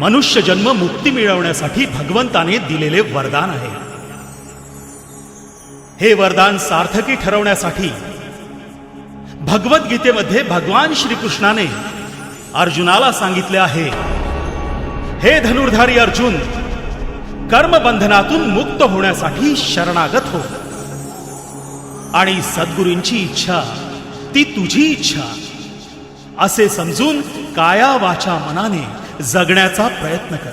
मनुष्य जन्म मुक्ती मिळवण्यासाठी भगवंताने दिलेले वरदान आहे. हे वरदान सार्थकी ठरवण्यासाठी भगवद्गीतेमध्ये भगवान श्रीकृष्णाने अर्जुनाला सांगितले आहे हे धनुर्धारी अर्जुन कर्मबंधनातून मुक्त होण्यासाठी शरणागत हो. आणि सद्गुरूंची इच्छा ती तुझी इच्छा असे समजून काया वाचा मनाने जगण्याचा प्रयत्न कर.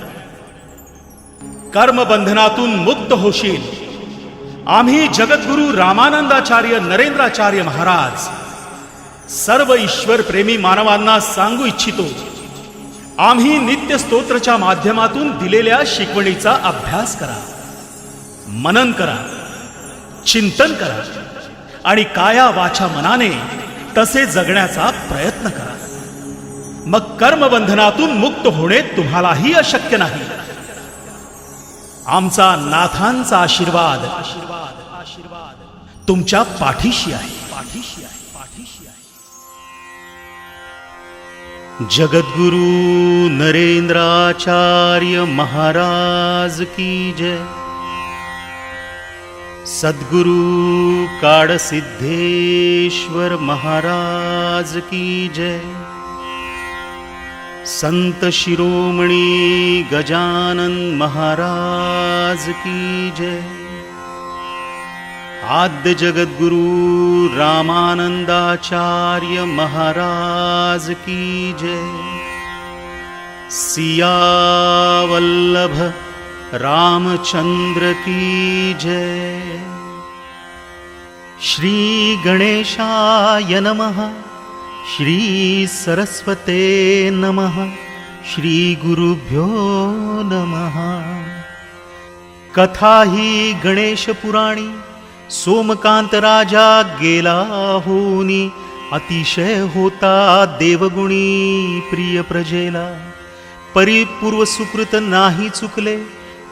कर्मबंधनातून मुक्त होशील. आम्ही जगद्गुरु रामानंदाचार्य नरेंद्राचार्य महाराज. सर्व ईश्वर प्रेमी मानवांना सांगू इच्छितो. आम्ही नित्य स्तोत्रच्या माध्यमातून दिलेल्या शिकवणीचा अभ्यास करा. मनन करा. चिंतन करा. आणि काया वाचा मनाने तसे जगण्याचा प्रयत्न करा. मग कर्मबंधनातून मुक्त होणे तुम्हालाही अशक्य नाही. आमचा नाथांचा आशीर्वाद आशीर्वाद आशीर्वाद तुमच्या पाठीशी आहे पाठीशी आहे पाठीशी आहे. जगद्गुरु नरेंद्राचार्य महाराज की जय. सद्गुरु काडसिद्धेश्वर महाराज की जय. संत शिरोमणी गजानन महाराज की जय। आद्य जगद्गुरु रामानंदाचार्य महाराज की जय। सिया वल्लभ रामचंद्र की जय। श्री गणेशाय नमः श्री सरस्वते नमः श्री गुरुभ्यो नमः। कथा ही गणेश पुराणी सोमकांत राजा गेला होनी अतिशय होता देवगुणी प्रिय प्रजेला। परिपूर्व सुकृत नाही चुकले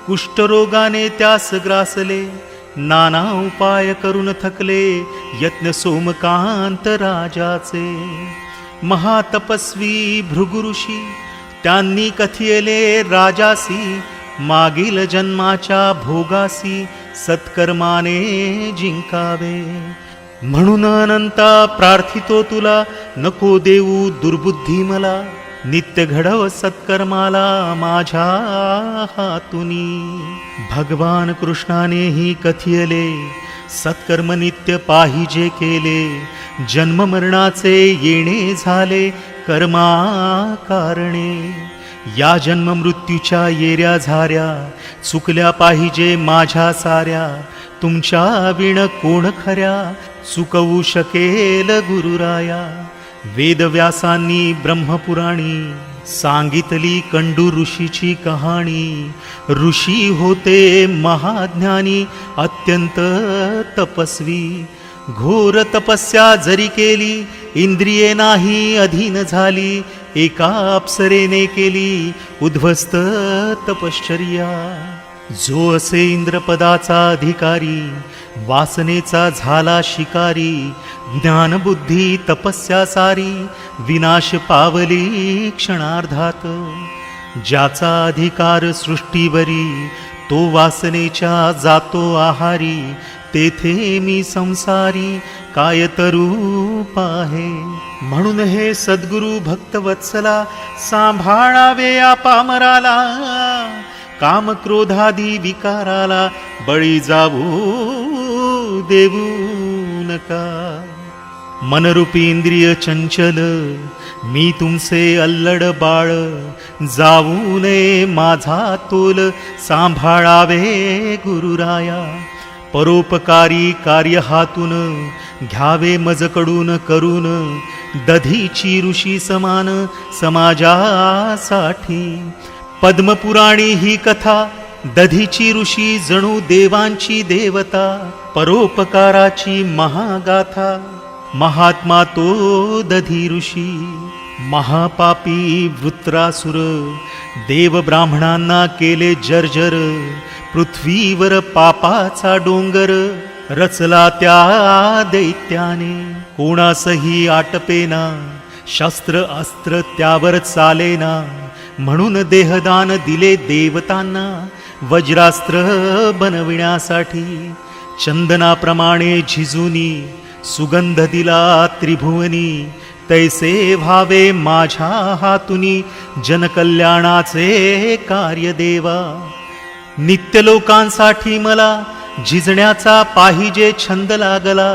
कुष्ठरोगाने त्यास ग्रासले नाना उपाय करून थकले यत्न सोमकांत राजाचे. महातपस्वी भृगुऋषी त्यांनी कथियले राजासी मागील जन्माच्या भोगासी सत्कर्माने जिंकावे. म्हणून अनंता प्रार्थितो तुला नको देऊ दुर्बुद्धी मला. नित्य घडव सत्कर्माला माझ्या हातुनी. भगवान कृष्णानेही कथियले सत्कर्म नित्य पाहिजे केले. जन्म मरणाचे येणे झाले कर्मा कारणे या जन्म मृत्यूच्या येऱ्या झाऱ्या चुकल्या पाहिजे माझ्या साऱ्या. तुमच्या विण कोण खऱ्या? चुकवू शकेल गुरुराया. वेदव्यासांनी ब्रह्मपुराणी सांगितली कंडू ऋषीची कहाणी. ऋषी होते महाज्ञानी अत्यंत तपस्वी. घोर तपस्या जरी केली इंद्रिये नाही अधीन झाली एका अप्सरेने केली उद्ध्वस्त तपश्चर्या. जो असे इंद्रपदाचा अधिकारी वासनेचा झाला शिकारी ज्ञानबुद्धी तपस्या सारी विनाश पावली क्षणार्धात. ज्याचा अधिकार सृष्टीवरी तो वासनेच्या जातो आहारी तेथे मी संसारी काय तरूप आहे. म्हणून हे सद्गुरु भक्तवत्सला सांभाळावे या पामराला कामक्रोधादी विकाराला बळी जाऊ देऊ नका मनरूपी इंद्रिय चंचल मी तुमचे अल्लड बाळ जाऊ नये माझा तोल सांभाळावे गुरुराया परोपकारी कार्य हातून घ्यावे मजकडून करून दधीची ऋषी समान समाजासाठी पद्मपुराणी ही कथा दधीची ऋषी जणू देवांची देवता परोपकाराची महागाथा. महात्मा तो दधी ऋषी महापापी वृत्रासुर देव ब्राह्मणांना केले जर्जर पृथ्वीवर पापाचा डोंगर रचला त्या दैत्याने. कोणासही आटपेना शस्त्र अस्त्र त्यावर चालेना. म्हणून देहदान दिले देवतांना वज्रास्त्र बनविण्यासाठी. चंदनाप्रमाणे झिजुनी सुगंध दिला त्रिभुवनी तैसे व्हावे माझ्या हातुनी जनकल्याणाचे कार्य देवा नित्य लोकांसाठी मला झिजण्याचा पाहिजे छंद लागला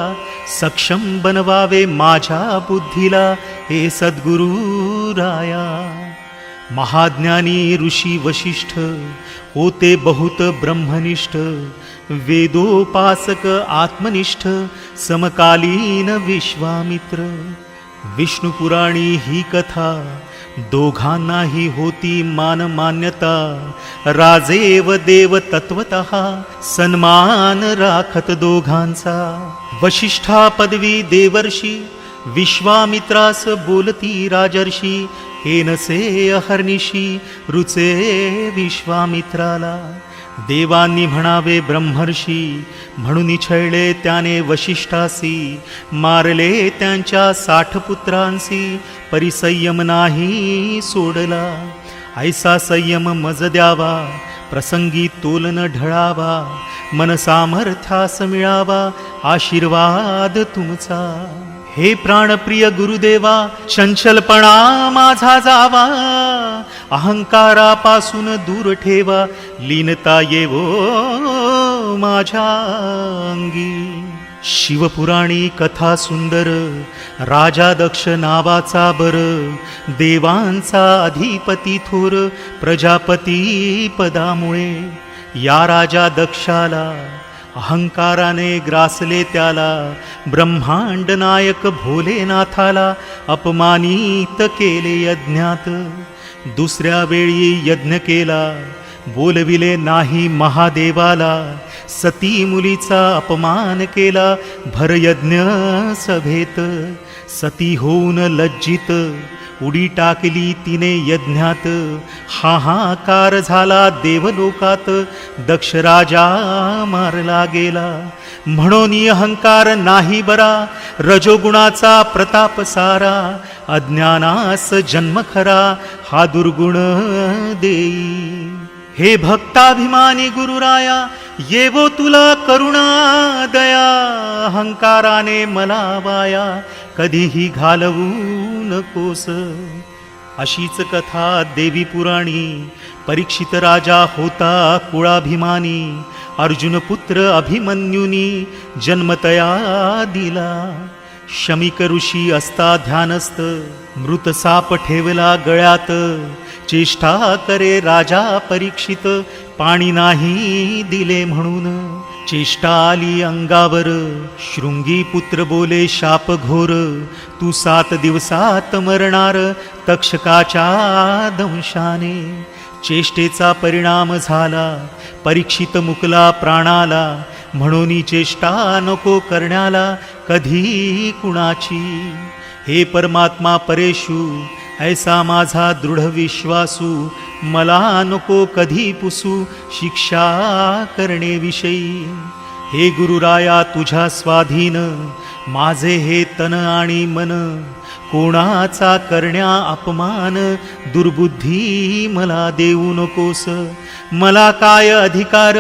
सक्षम बनवावे माझ्या बुद्धीला हे सद्गुरु राया. महाज्ञानी ऋषी वशिष्ठ होते बहुत ब्रह्मनिष्ठ वेदोपासक आत्मनिष्ठ समकालीन विश्वामित्र। विष्णुपुराणी ही कथा दोघांनाही होती मानमान्यता राजे देव तत्वत सन्मान राखत दोघांचा। वशिष्ठा पदवी देवर्षी विश्वामित्रास बोलती राजर्षी हे नसे अहर्निशी रुचे विश्वामित्राला. देवांनी म्हणावे ब्रह्मर्षी म्हणून छळले त्याने वशिष्ठासी मारले त्यांच्या साठ पुत्रांसी परिसंयम नाही सोडला. ऐसा संयम मज द्यावा प्रसंगी तोलन ढळावा मन सामर्थ्यास मिळावा आशीर्वाद तुमचा. हे प्राणप्रिय गुरुदेवा चंचलपणा माझा जावा. अहंकारापासून दूर ठेवा लीनता येवो माझ्या अंगी. शिवपुराणी कथा सुंदर राजा दक्ष नावाचा बर देवांचा अधिपती थोर प्रजापती पदामुळे. या राजा दक्षाला अहंकाराने ग्रासले त्याला ब्रह्मांड नायक भोलेनाथाला अपमानित केले यज्ञात. दुसऱ्या वेळी यज्ञ केला बोलविले नाही महादेवाला सती मुलीचा अपमान केला भरयज्ञ सभेत. सती होऊन लज्जित उडी टाकली तिने यज्ञात. हाहाकार झाला देवलोकात दक्ष राजा मारला गेला. म्हणून अहंकार नाही बरा रजोगुणाचा प्रताप सारा. अज्ञानास जन्म खरा हा दुर्गुण देई. हे भक्ताभिमानी गुरुराया येवो तुला करुणा दया. अहंकाराने मला वाया कधीही घालवू नकोस. अशीच कथा देवी पुराणी परीक्षित राजा होता कुळाभिमानी अर्जुन पुत्र अभिमन्युनी जन्मतया दिला. शमिक ऋषी असता ध्यानस्थ मृत साप ठेवला गळ्यात. चेष्टा करे राजा परीक्षित पाणी नाही दिले म्हणून. चेष्टा आली अंगावर शृंगी पुत्र बोले शाप घोर तू सात दिवसात मरणार तक्षकाच्या दंशाने. चेष्टेचा परिणाम झाला परीक्षित मुकला प्राणाला म्हणून चेष्टा नको करण्याला कधी कुणाची. हे परमात्मा परेशू ऐसा माझा दृढ विश्वासू मला नको कधी पुसू शिक्षा करणे विषयी हे गुरुराया तुझ्या स्वाधीन माझे हे तन आणि मन कोणाचा करण्या अपमान दुर्बुद्धी मला देऊ नकोस. मला काय अधिकार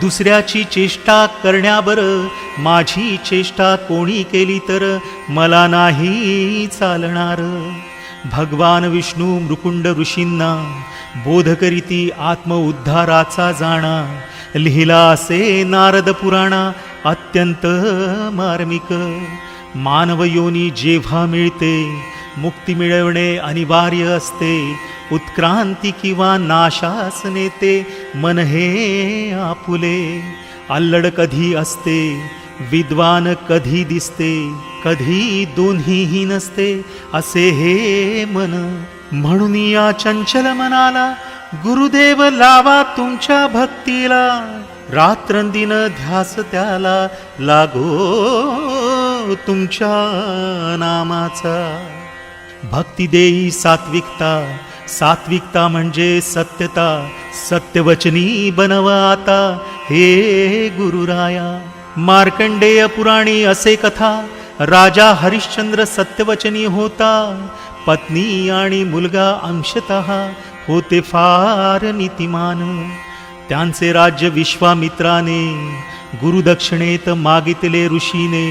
दुसऱ्याची चेष्टा करण्याबर माझी चेष्टा कोणी केली तर? मला नाही चालणार. भगवान विष्णू मृकुंड ऋषींना बोध करीती आत्मउद्धाराचा जाणा लिहिला असे नारद पुराणा अत्यंत मार्मिक. मानव योनी जेव्हा मिळते मुक्ती मिळवणे अनिवार्य असते उत्क्रांती किंवा नाशास नेते मन हे आपुले. अल्लड कधी असते विद्वान कधी दिसते कधी दोन्हीही नसते असे हे मन. म्हणून या चंचल मनाला गुरुदेव लावा तुमच्या भक्तीला. रात्रंदिन ध्यास त्याला लागो तुमच्या नामाचा. भक्ती देई सात्विकता सात्विकता म्हणजे सत्यता सत्यवचनी बनवा आता. हे गुरुराया मार्कंडेय पुराणी असे कथा राजा हरिश्चंद्र सत्यवचनी होता. पत्नी आणि मुलगा अंशतः होते फार नीतिमान. त्यांचे राज्य विश्वामित्राने गुरुदक्षिणेत मागितले ऋषीने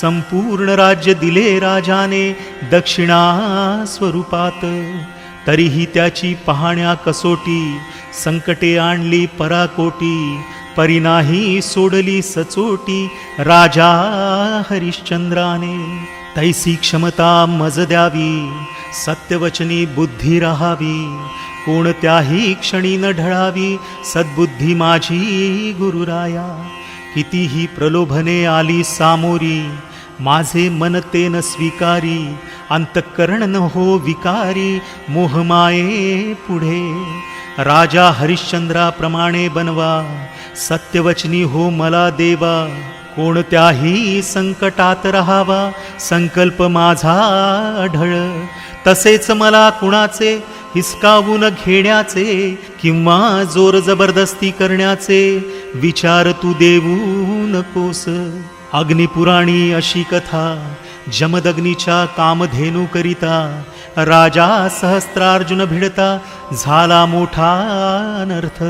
संपूर्ण राज्य दिले राजाने दक्षिणा स्वरूपात तरीही त्याची पाहण्या कसोटी संकटे आणली पराकोटी परिनाही सोडली सचोटी राजा हरिश्चंद्राने. तैसी क्षमता मज द्यावी सत्यवचनी बुद्धी राहावी कोणत्याही क्षणी न ढळावी सद्बुद्धी माझी गुरुराया. कितीही प्रलोभने आली सामोरी माझे मन ते न स्वीकारी अंतःकरण न हो विकारी मोहमाये पुढे. राजा हरिश्चंद्राप्रमाणे बनवा सत्यवचनी हो मला देवा कोणत्याही संकटात राहावा संकल्प माझा ढळ. तसेच मला कुणाचे हिसकावून घेण्याचे किंवा जोर जबरदस्ती करण्याचे विचार तू देऊ नकोस अग्निपुराणी अशी कथा जमदग्नीच्या कामधेनू करिता राजा सहस्त्रार्जुन भिडता झाला मोठा अनर्थ.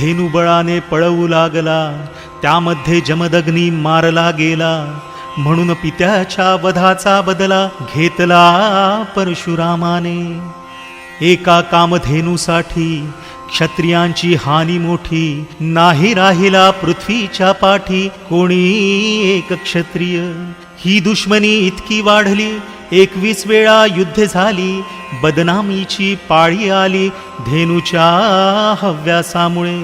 धेनुबळाने पळवू लागला त्यामध्ये जमदग्नी मारला गेला. म्हणून पित्याच्या वधाचा बदला घेतला परशुरामाने. एका कामधेनूसाठी क्षत्रियांची हानी मोठी नाही राहिला पृथ्वीच्या पाठी कोणी एक क्षत्रिय. ही दुश्मनी इतकी वाढली एकवीस वेळा युद्ध झाली बदनामीची पाळी आली धेनूच्या हव्यासामुळे.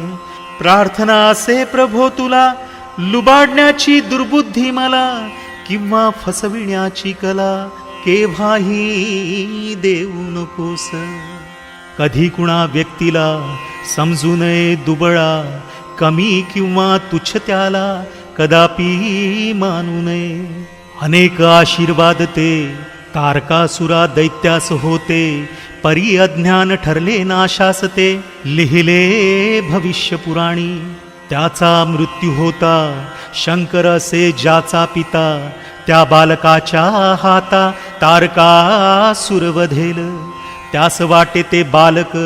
प्रार्थना असे प्रभो तुला लुबाडण्याची दुर्बुद्धी मला किंवा फसविण्याची कला केव्हाही देऊ नकोस. कधी कुणा व्यक्तीला समजू नये दुबळा कमी किंवा तुच्छ त्याला कदापि मानू नये. अनेक आशीर्वाद ते तारकासुरा दैत्यास होते परी अज्ञान ठरले नाशास ते लिहिले भविष्य पुराणी. त्याचा मृत्यू होता शंकर असे ज्याचा पिता त्या बालकाच्या हाता तारका सुरवधेल त्यास वाटे ते बालक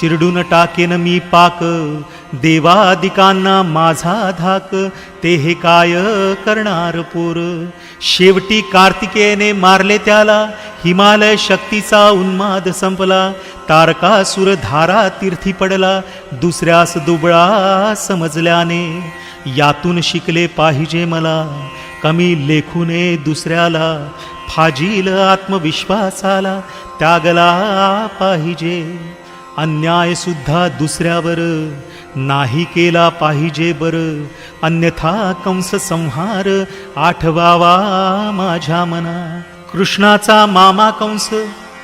चिरडून टाकेन मी पाक. देवादिकांना माझा धाक. ते हे काय करणार पोर? शेवटी कार्तिकेयने मारले त्याला. हिमालय शक्तीचा उन्माद संपला. तारकासुर धारा तीर्थी पडला. दुसऱ्यास दुबळा समजल्याने यातून शिकले पाहिजे मला. कमी लेखूने दुसऱ्याला फाजील आत्मविश्वासाला त्यागला पाहिजे. अन्याय सुद्धा दुसऱ्यावर. नाही केला पाहिजे बर. अन्यथा कंस संहार. आठवावा माझ्या मना. कृष्णाचा मामा कंस.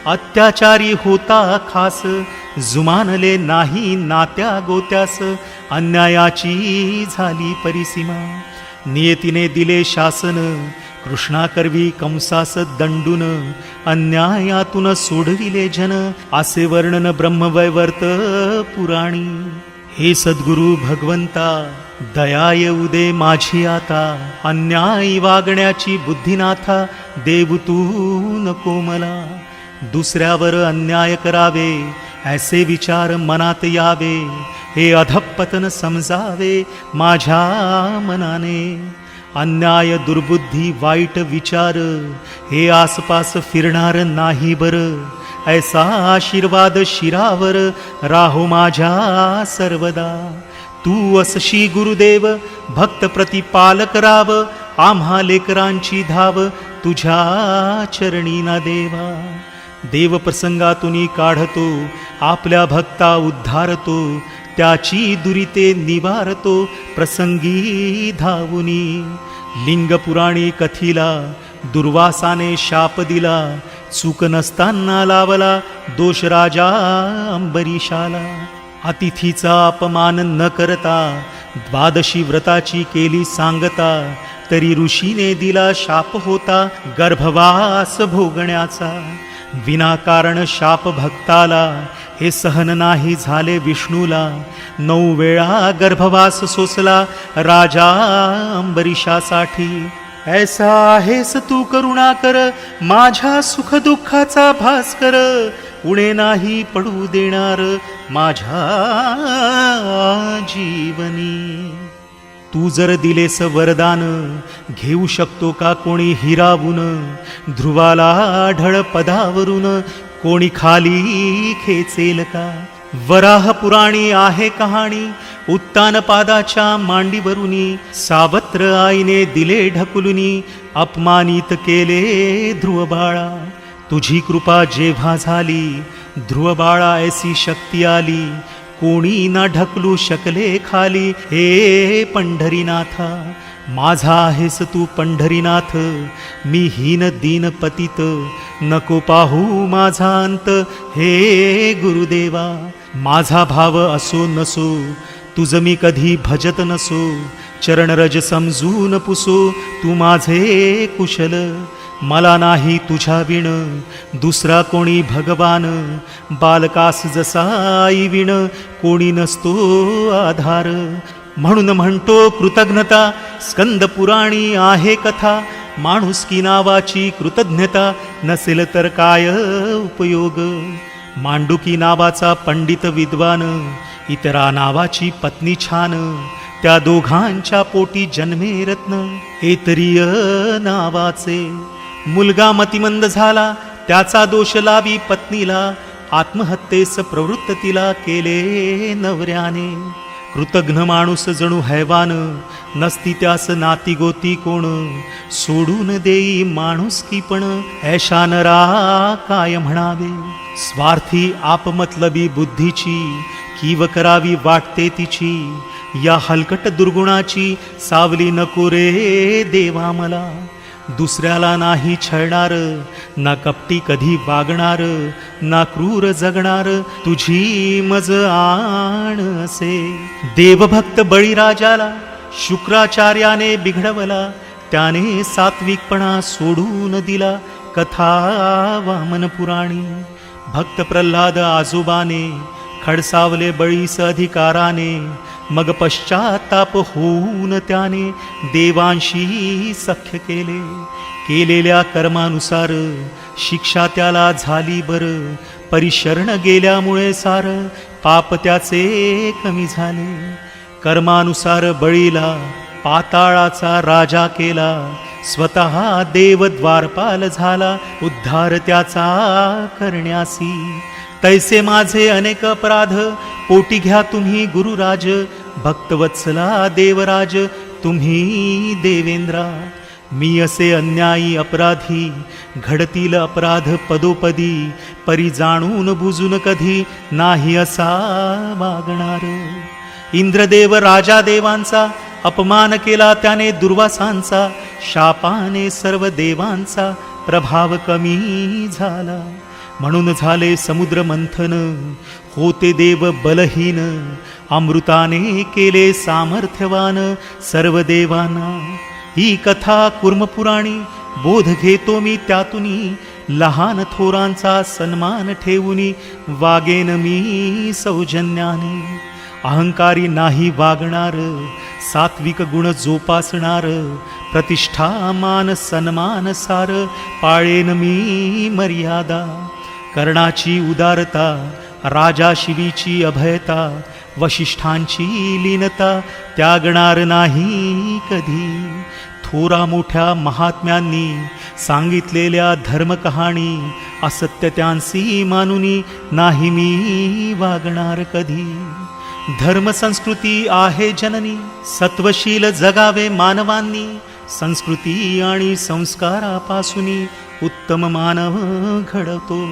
अत्याचारी होता खास. जुमानले नाही नात्या गोत्यास. अन्यायाची झाली परिसीमा. नियतीने दिले शासन. कृष्णाकरवी कंसास दंडून अन्यायातून सोडविले जन असे वर्णन ब्रह्मवैवर्त पुराणी. हे सद्गुरु भगवंता दया येऊ दे माझी आता अन्यायी वागण्याची बुद्धिनाथा देव तू नको मला. दुसऱ्यावर अन्याय करावे ऐसे विचार मनात यावे हे अधपतन समजावे माझ्या मनाने. अन्याय दुर्बुद्धी वाईट विचार हे आसपास फिरणार नाही बर. ऐसा आशीर्वाद शिरावर राहो माझ्या सर्वदा. तू असशी गुरुदेव भक्त प्रतिपालक राव आम्हा लेकरांची धाव तुझ्या चरणी ना देवा. देव प्रसंगातून काढतो आपल्या भक्ता उद्धारतो त्याची दुरिते निवारतो प्रसंगी धावुनी. लिंगपुराणी कथिला दुर्वासाने शाप दिला चूक नसताना लावला दोष राजा अंबरीशाला. अतिथीचा अपमान न करता द्वादशी व्रताची केली सांगता तरी ऋषीने दिला शाप होता गर्भवास भोगण्याचा. विनाकारण शाप भक्ताला हे सहन नाही झाले विष्णूला. नऊ वेळा गर्भवास सोसला राजा अंबरीशासाठी ऐसा आहेस तू करुणा कर माझ्या सुख दुःखाचा भास कर. उणे नाही पडू देणार माझ्या जीवनी. तू जर दिलेस वरदान घेऊ शकतो का कोणी हिरावून? ध्रुवाला ढळ पदावरून कोणी खाली खेचेल का? वराह पुराणी आहे कहाणी उत्तान पादाच्या मांडीवरुनी सावत्र आईने दिले ढकुलुनी अपमानित केले ध्रुव बाळा तुझी कृपा जेव्हा झाली ध्रुव बाळा ऐसी शक्ती आली कोणी ना ढकलू शकले खाली. हे पंढरीनाथा माझा आहेस तू पंढरीनाथ. मी हीन दीन पतित नको पाहू माझा अंत. हे गुरुदेवा माझा भाव असो नसो तुझ मी कधी भजत नसो. चरणरज समजून पुसो तू माझे कुशल. मला नाही तुझ्या विण दुसरा कोणी भगवान. बालकास जसाई विण कोणी नसतो आधार. म्हणून म्हणतो कृतज्ञता स्कंद पुराणी आहे कथा. माणुसकी नावाची कृतज्ञता नसेल तर काय उपयोग? मांडुकी नावाचा पंडित विद्वान इतरा नावाची पत्नी छान. त्या दोघांच्या पोटी जन्मे रत्न एतरीय नावाचे. मुलगा मतिमंद झाला त्याचा दोष लावी पत्नीला. आत्महत्येस प्रवृत्त तिला केले नवऱ्याने. कृतघ्न माणूस जणू हैवान नसती त्यास नाती गोती कोण. सोडून देई माणूस की पण ऐशानरा काय म्हणावे. स्वार्थी आपमतलबी बुद्धीची कीव करावी वाटते तिची. या हलकट दुर्गुणाची सावली नको रे देवा मला. दुसऱ्याला नाही छळणार ना कपटी कधी वागणार ना क्रूर जगणार तुझी मज आण असे. देवभक्त बळीराजाला शुक्राचार्याने बिघडवला त्याने सात्विकपणा सोडून दिला कथा वामन पुराणी भक्त प्रल्हाद आजोबाने खडसावले बळीस अधिकाराने मग पश्चाताप होऊन त्याने देवांशी सख्य केले. केलेल्या कर्मानुसार शिक्षा त्याला झाली बर परिशरण गेल्यामुळे सार पाप त्याचे कमी झाले. कर्मानुसार बळीला पाताळाचा राजा केला स्वतः देव द्वारपाल झाला उद्धार त्याचा करण्यासी. तैसे माझे अनेक अपराध पोटी घ्या तुम्ही गुरुराज भक्तवत्सला देवराज तुम्ही देवेंद्रा. मी असे अन्यायी अपराधी घडतील अपराध पदोपदी परी जाणून बुजून कधी नाही असा वागणार इंद्रदेव राजा देवांचा अपमान केला त्याने दुर्वासांचा शापाने सर्व देवांचा प्रभाव कमी झाला. म्हणून झाले समुद्र मंथन होते देव बलहीन अमृताने केले सामर्थ्यवान सर्व देवांना. ही कथा कुर्मपुराणी बोध घेतो मी त्यातूनही लहान थोरांचा सन्मान ठेवूनी वागेन मी सौजन्याने. अहंकारी नाही वागणार सात्विक गुण जोपासणार प्रतिष्ठा मान सन्मान सार पाळेन मी मर्यादा. कर्णाची उदारता राजा शिवीची अभयता वशिष्ठांची लीनता त्यागणार नाही कधी. थोरा मोठ्या महात्म्यांनी सांगितलेल्या धर्मकहाणी असत्य त्यांसी मानुनी नाही मी वागणार कधी. धर्मसंस्कृती आहे जननी सत्वशील जगावे मानवांनी संस्कृती आणि संस्कारापासून उत्तम मानव घडतो.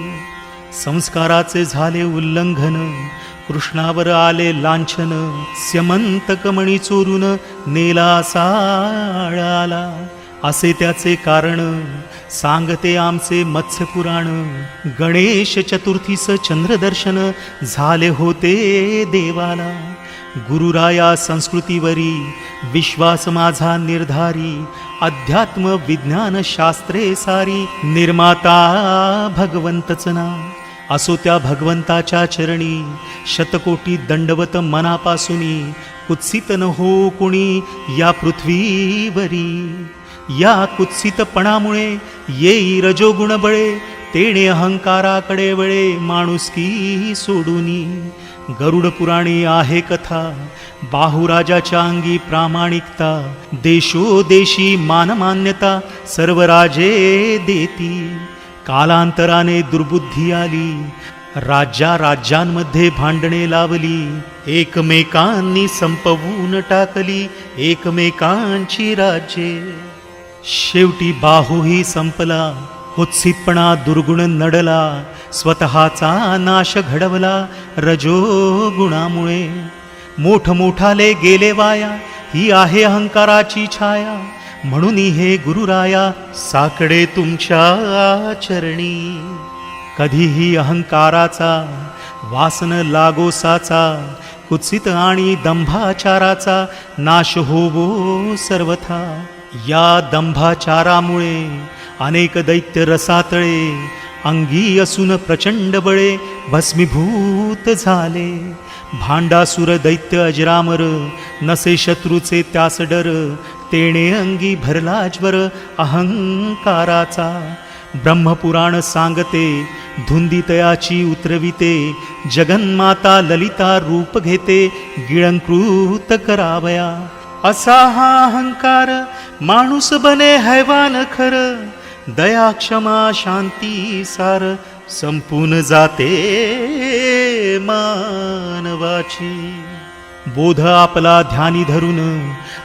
संस्काराचे झाले उल्लंघन कृष्णावर आले लांछन स्यमंतकमणी चोरून नेला साळाला. असे त्याचे कारण. सांगते आमचे मत्स्यपुराण. गणेश चतुर्थीस चंद्रदर्शन झाले होते देवाला. गुरुराया संस्कृतीवरी विश्वास माझा निर्धारी अध्यात्म विज्ञान शास्त्रे सारी निर्माता भगवंतच ना असो त्या भगवंताच्या चरणी शतकोटी दंडवत मनापासूनी कुत्सित न हो कुणी या पृथ्वीवरी. या कुत्सितपणामुळे येई रजोगुण बळे तेणे अहंकाराकडे वळे माणुसकी सोडूनी. गरुड पुराणी आहे कथा बाहुराजाच्या अंगी प्रामाणिकता देशोदेशी मानमान्यता सर्व राजे देती. कालांतराने दुर्बुद्धी आली राज्या राज्यांमध्ये भांडणे लावली एकमेकांनी संपवून टाकली एकमेकांची राज्ये. शेवटी बाहूही संपला. कुत्सितपणा दुर्गुण नडला. स्वतःचा नाश घडवला रजोगुणामुळे. मोठ मोठाले गेले वाया. ही आहे अहंकाराची छाया. म्हणून हे गुरुराया साकडे तुमच्या चरणी कधीही अहंकाराचा वासन लागोसाचा कुत्सित आणि दंभाचाराचा नाश होवो सर्वथा. या दंभाचारामुळे अनेक दैत्य रसातळे अंगी असून प्रचंड बळे भस्मीभूत झाले. भांडासुर दैत्य अजरामर नसे शत्रूचे त्यास डर तेणे अंगी भरला ज्वर अहंकाराचा. ब्रह्मपुराण सांगते धुंदितयाची उतरविते जगन्माता ललिता रूप घेते गिळंकृत करावया. असा हा अहंकार माणूस बने हैवान खर दया क्षमा शांती सार संपून जाते मानवाची. बोध आपला ध्यानी धरून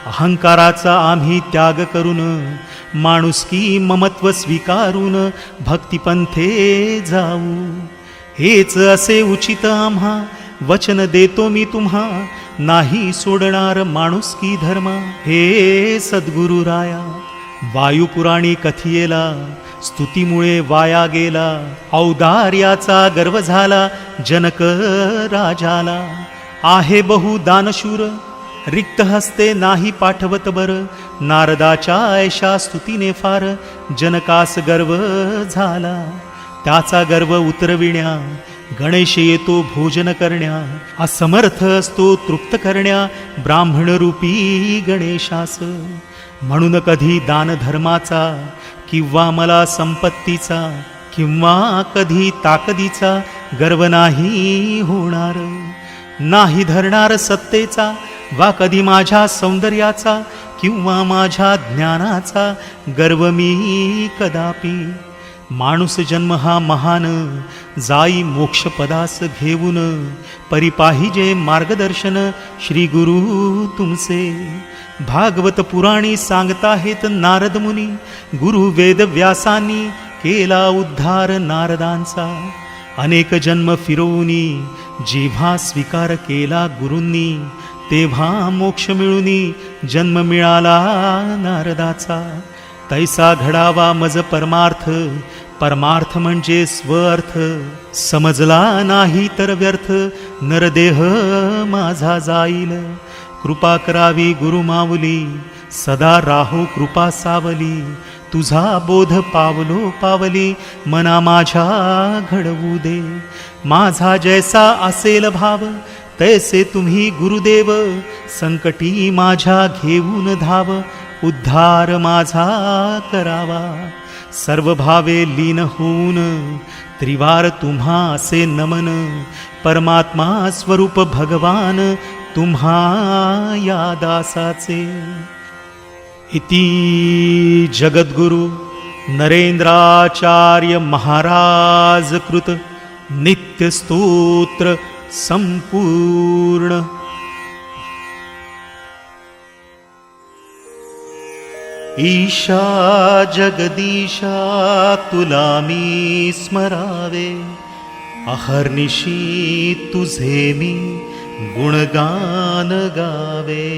अहंकाराचा आम्ही त्याग करून माणुसकी ममत्व स्वीकारून भक्तिपंथे जाऊ. हेच असे उचित आम्हा वचन देतो मी तुम्हा नाही सोडणार माणुसकी धर्म. हे सद्गुरु राया वायुपुराणी कथियेला स्तुतीमुळे वाया गेला औदार्याचा गर्व झाला जनक राजाला. आहे बहु दानशूर रिक्त हस्ते नाही पाठवत बर नारदाच्या ऐशा स्तुतीने फार जनकास गर्व झाला. त्याचा गर्व उतरविण्या गणेश येतो भोजन करण्या असमर्थ असतो तृप्त करण्या ब्राह्मण रूपी गणेशास. म्हणून कधी दानधर्माचा किंवा मला संपत्तीचा किंवा कधी ताकदीचा गर्व नाही होणार. नाही धरणार सत्तेचा वा कधी माझ्या सौंदर्याचा किंवा माझ्या ज्ञानाचा गर्व मी कदापि माणूस जन्म हा महान. जाई मोक्षपदास घेऊन परिपाहिजे मार्गदर्शन श्री गुरु तुमचे. भागवत पुराणी सांगताहेत नारद मुनी. गुरु वेदव्यासांनी केला उद्धार नारदांचा. अनेक जन्म फिरवूनी जेव्हा स्वीकार केला गुरूंनी तेव्हा मोक्ष मिळूनी जन्म मिळाला नारदाचा. तैसा घडावा मज परमार्थ. परमार्थ म्हणजे स्वर्थ समजला नाही तर व्यर्थ. नरदेह माझा जाईल. कृपा करावी गुरु माऊली. सदा राहो कृपा सावली. तुझा बोध पावलो पावली. मना माझ्या घडवू दे. माझा जैसा असेल भाव तैसे तुम्ही गुरुदेव. संकटी माझ्या घेऊन धाव. उद्धार माझा करावा. सर्व भावे लीन होऊन त्रिवार तुम्हा असे नमन. परमात्मा स्वरूप भगवान तुम्हा या दासाचे. इति जगद्गुरु नरेंद्राचार्य महाराज कृत नित्यस्तोत्र संपूर्ण. ईशा जगदीशा तुला मी स्मरावे अहर्निशी तुझे मी गुणगान गावे।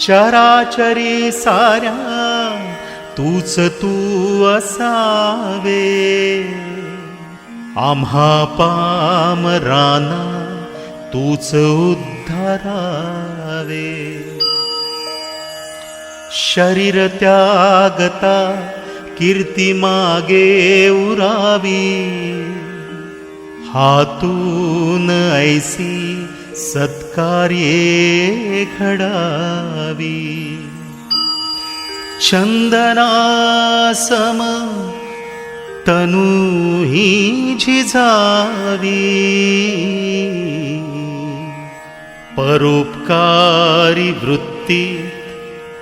चराचरी साऱ्या तूच तू असावे। आम्हा पामराना तूच उद्धारावे। शरीरत्यागता कीर्तिमागे उरावी। हातून ऐसी सत्कार्ये खडावी चन्दनासम तनु हि झिसा परोपकारिवृत्ति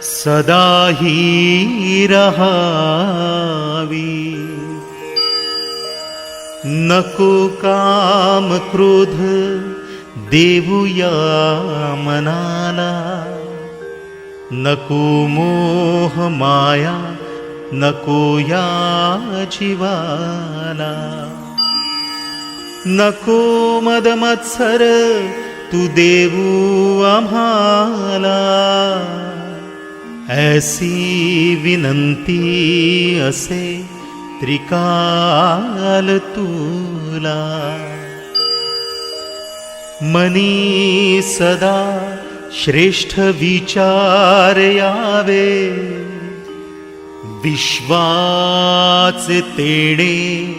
सदा ही रहावी। नको काम क्रोध देऊया मनाला नको मोह माया नको या जीवाला नको मद मत्सर तू देऊ आम्हाला ऐसी विनंती असे त्रिकाल तुला. मनी सदा श्रेष्ठ विचार यावे. विश्वाचे तेणे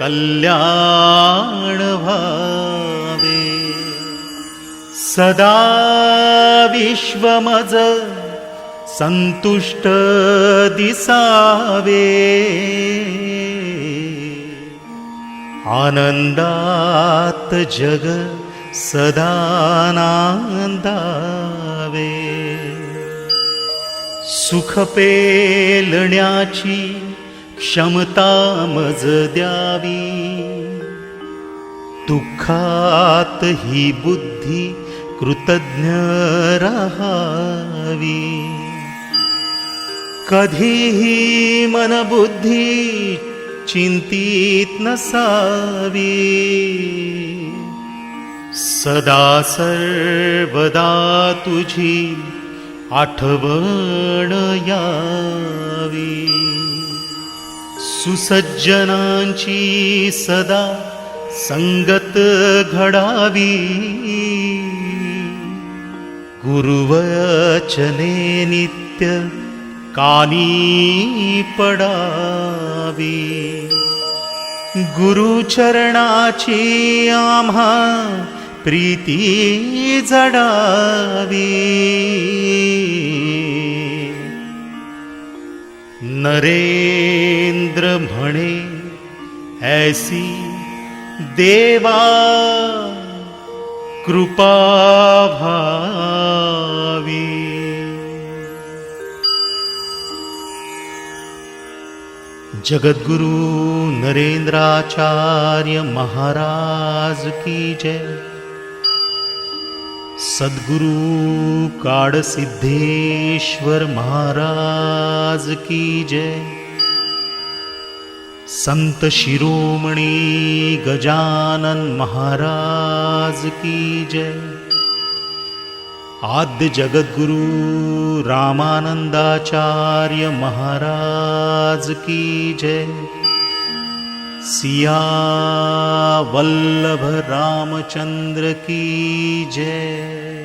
कल्याण व्हावे. सदा विश्वमज संतुष्ट दिसावे। आनंदात जग सदानांदावे सुख पेलण्याची क्षमता मज द्यावी। दुःखात ही बुद्धी कृतज्ञ राहावी। कधीही मनबुद्धी चिंतित नसावी. सदा सर्वदा तुझी आठवण यावी. सुसज्जनांची सदा संगत घडावी. गुरुवचने नित्य कानी पडावी। गुरुचरणाची आम्हा प्रीती जडावी। नरेंद्र म्हणे ऐसी देवा कृपा भावी. जगद्गुरु नरेंद्राचार्य महाराज की जय। सद्गुरु काडसिद्धेश्वर महाराज की जय। संत शिरोमणी गजानन महाराज की जय आद्य जगद्गुरु रामानंदाचार्य महाराज की जय। सिया वल्लभ रामचंद्र की जय